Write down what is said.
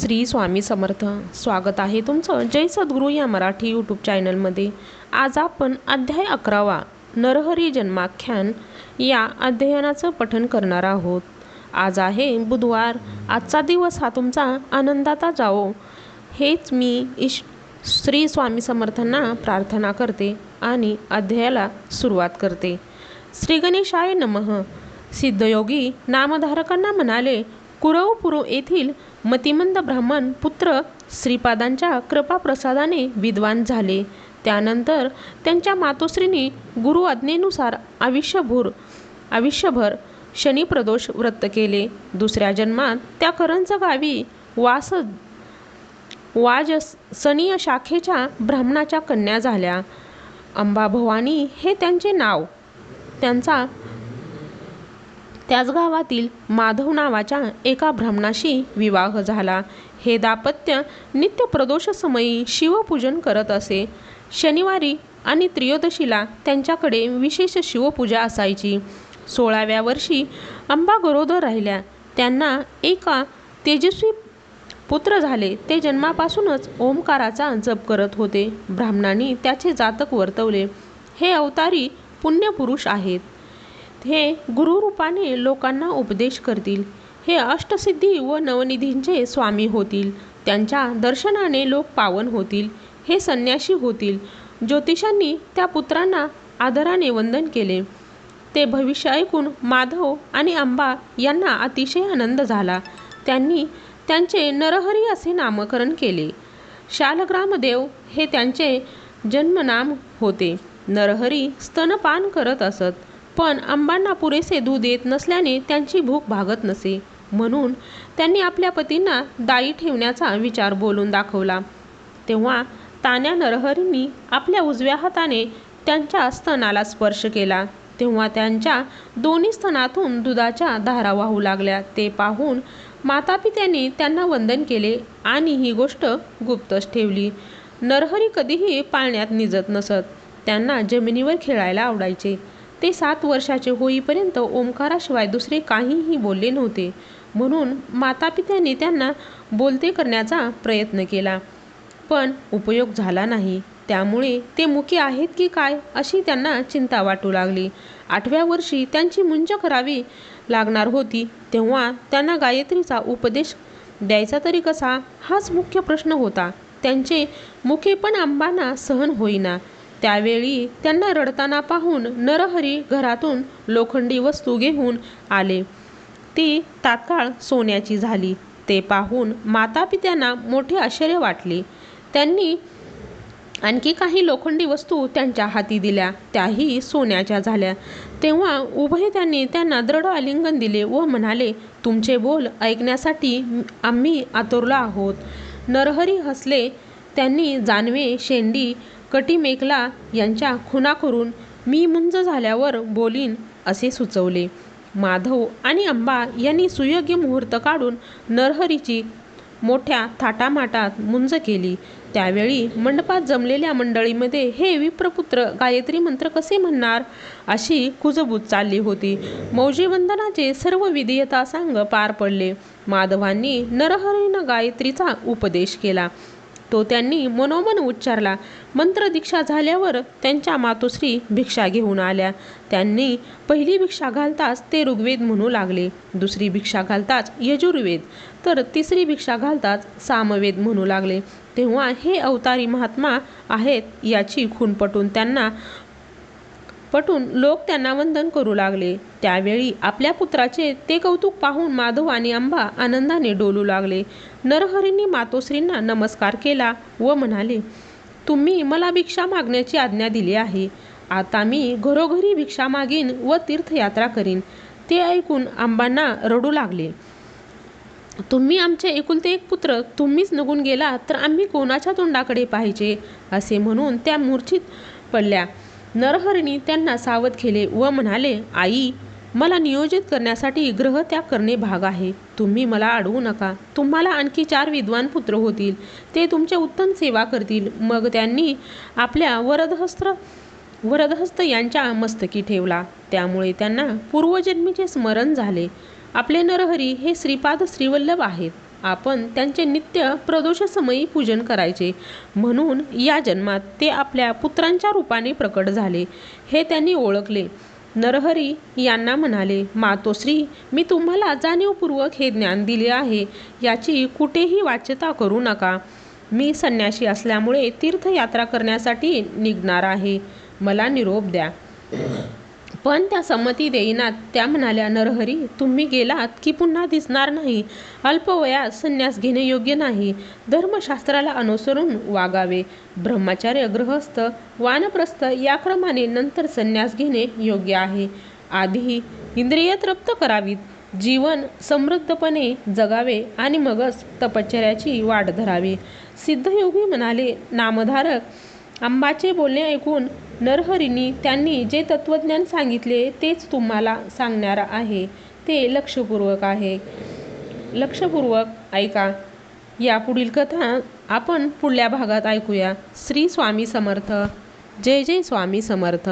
श्री स्वामी समर्थ. स्वागत आहे तुमचं जय सद्गुरू या मराठी यूट्यूब चॅनलमध्ये आज आपण अध्याय अकरावा नरहरी जन्माख्यान या अध्ययनाचं पठन करणार आहोत. आज आहे बुधवार आजचा दिवस हा तुमचा आनंदाचा जावो हेच मी इश श्री स्वामी समर्थांना प्रार्थना करते आणि अध्यायाला सुरुवात करते. श्री गणेशाय नमः. सिद्धयोगी नामधारकांना म्हणाले कुरवपुरू येथील मतिमंद ब्राह्मण पुत्र श्रीपादांच्या कृपाप्रसादाने विद्वान झाले. त्यानंतर त्यांच्या मातोश्रीने गुरु आज्ञेनुसार आयुष्यभर आयुष्यभर शनिप्रदोष व्रत केले. दुसऱ्या जन्मात त्या करंज गावी वास वाज सनीय शाखेच्या ब्राह्मणाच्या कन्या झाल्या. अंबाभवानी हे त्यांचे नाव त्यांचा त्याच गावातील माधव नावाच्या एका ब्राह्मणाशी विवाह झाला. हे दाम्पत्य नित्य प्रदोषसमयी शिवपूजन करत असे. शनिवारी आणि त्रयोदशीला त्यांच्याकडे विशेष शिवपूजा असायची. सोळाव्या वर्षी अंबा गरोदर राहिल्या. त्यांना एका तेजस्वी पुत्र झाले. ते जन्मापासूनच ओंकाराचा जप करत होते. ब्राह्मणांनी त्याचे जातक वर्तवले. हे अवतारी पुण्यपुरुष आहेत. हे गुरुरूपाने लोकांना उपदेश करतील. हे अष्टसिद्धी व नवनिधींचे स्वामी होतील. त्यांच्या दर्शनाने लोक पावन होतील. हे संन्याशी होतील. ज्योतिषांनी त्या पुत्रांना आदराने वंदन केले. ते भविष्य ऐकून माधव आणि अंबा यांना अतिशय आनंद झाला. त्यांनी त्यांचे नरहरी असे नामकरण केले. शालग्रामदेव हे त्यांचे जन्मनाम होते. नरहरी स्तनपान करत असत. पण अंबांना पुरेसे दूध येत नसल्याने त्यांची भूक भागत नसे. म्हणून त्यांनी आपल्या पतींना दाई ठेवण्याचा विचार बोलून दाखवला. तेव्हा तान्या नरहरींनी आपल्या उजव्या हाताने त्यांच्या स्तनाला स्पर्श केला. तेव्हा त्यांच्या दोन्ही स्तनातून दुधाच्या धारा वाहू लागल्या. ते पाहून मातापित्यांनी त्यांना वंदन केले आणि ही गोष्ट गुप्तच ठेवली. नरहरी कधीही पाळण्यात निजत नसत. त्यांना जमिनीवर खेळायला आवडायचे. ते सात वर्षाचे होईपर्यंत ओंकाराशिवाय दुसरे काहीही बोलले नव्हते. म्हणून मातापित्यांनी त्यांना बोलते करण्याचा प्रयत्न केला. पण उपयोग झाला नाही. त्यामुळे ते मुकी आहेत की काय अशी त्यांना चिंता वाटू लागली. आठव्या वर्षी त्यांची मुंज करावी लागणार होती. तेव्हा त्यांना गायत्रीचा उपदेश द्यायचा तरी कसा? हाच मुख्य प्रश्न होता. त्यांचे मुखेपण अंबांना सहन होईना. त्यावेळी त्यांना रडताना पाहून नरहरी घरातून लोखंडी वस्तू घेऊन आले. ती तात्काळ सोन्याची झाली. ते पाहून मातापित्यांना मोठे आश्चर्य वाटले. त्यांनी आणखी काही लोखंडी वस्तू त्यांच्या हाती दिल्या. त्याही सोन्याच्या झाल्या. तेव्हा उभय त्यांनी त्यांना दृढ आलिंगन दिले व म्हणाले तुमचे बोल ऐकण्यासाठी आम्ही आतुरलो आहोत. नरहरी हसले. त्यांनी जानवे शेंडी कटीमेकला यांच्या खुना करून मी मुंज झाल्यावर बोलीन असे सुचवले. माधव आणि अंबा यांनी सुयोग्य मुहूर्त काढून नरहरीची मोठ्या थाटामाटात मुंज केली. त्यावेळी मंडपात जमलेल्या मंडळीमध्ये हे विप्रपुत्र गायत्री मंत्र कसे म्हणणार? अशी कुजबूज चालली होती. मौजीवंदनाचे सर्व विधेयता सांग पार पडले. माधवांनी नरहरीनं गायत्रीचा उपदेश केला. तो त्यांनी मनोमन उच्चारला. मंत्र दीक्षा झाल्यावर त्यांच्या मातोश्री भिक्षा घेऊन आल्या. त्यांनी पहिली भिक्षा घालताच ते ऋग्वेद म्हणू लागले. दुसरी भिक्षा घालताच यजुर्वेद. तर तिसरी भिक्षा घालताच सामवेद म्हणू लागले. तेव्हा हे अवतारी महात्मा आहेत याची खून पटून त्यांना पटून लोक त्यांना वंदन करू लागले. त्यावेळी आपल्या पुत्राचे ते कौतुक पाहून माधव आणि अंबा आनंदाने डोलू लागले. नरहरींनी मातोश्रींना नमस्कार केला व म्हणाले तुम्ही मला भिक्षा मागण्याची आज्ञा दिली आहे. आता मी घरोघरी भिक्षा मागीन व तीर्थयात्रा करीन. ते ऐकून आंबांना रडू लागले. तुम्ही आमचे एकुलते एक पुत्र तुम्हीच निघून गेला तर आम्ही कोणाच्या तोंडाकडे पाहिजे असे म्हणून त्या मूर्छित पडल्या. नरहरीने त्यांना सावध केले व म्हणाले आई मला नियोजित करण्यासाठी ग्रहत्याग करणे भाग आहे. तुम्ही मला अडवू नका. तुम्हाला आणखी चार विद्वान पुत्र होतील. ते तुमच्या उत्तम सेवा करतील. मग त्यांनी आपल्या वरदहस्त्र वरदहस्त यांच्या मस्तकी ठेवला. त्यामुळे त्यांना पूर्वजन्मीचे स्मरण झाले. आपले नरहरी हे श्रीपाद श्रीवल्लभ आहेत. आपण त्यांचे नित्य प्रदोषसमयी पूजन करायचे. म्हणून या जन्मात ते आपल्या पुत्रांच्या रूपाने प्रकट झाले. हे त्यांनी ओळखले. नरहरी यांना म्हणाले मातोश्री मी तुम्हाला जाणीवपूर्वक हे ज्ञान दिले आहे. याची कुठेही वाच्यता करू नका. मी संन्याशी असल्यामुळे तीर्थयात्रा करण्यासाठी निघणार आहे. मला निरोप द्या. पण त्या संमती देईनात. त्या म्हणाल्या नरहरी तुम्ही गेलात की पुन्हा दिसणार नाही. अल्पवयात संन्यास घेणे योग्य नाही. धर्मशास्त्राला अनुसरून वागावे. ब्रह्मचार्य गृहस्थ वानप्रस्थ या क्रमाने नंतर संन्यास घेणे योग्य आहे. आधी इंद्रिय तृप्त करावीत. जीवन समृद्धपणे जगावे आणि मगच तपश्चर्याची वाट धरावी. सिद्धयोगी म्हणाले नामधारक आंबाचे बोलणे ऐकून नरहरींनी त्यांनी जे तत्वज्ञान सांगितले तेच तुम्हाला सांगणार आहे. ते लक्षपूर्वक आहे. लक्षपूर्वक ऐका. या पुढील कथा आपण पुढल्या भागात ऐकूया. श्री स्वामी समर्थ. जय जय स्वामी समर्थ.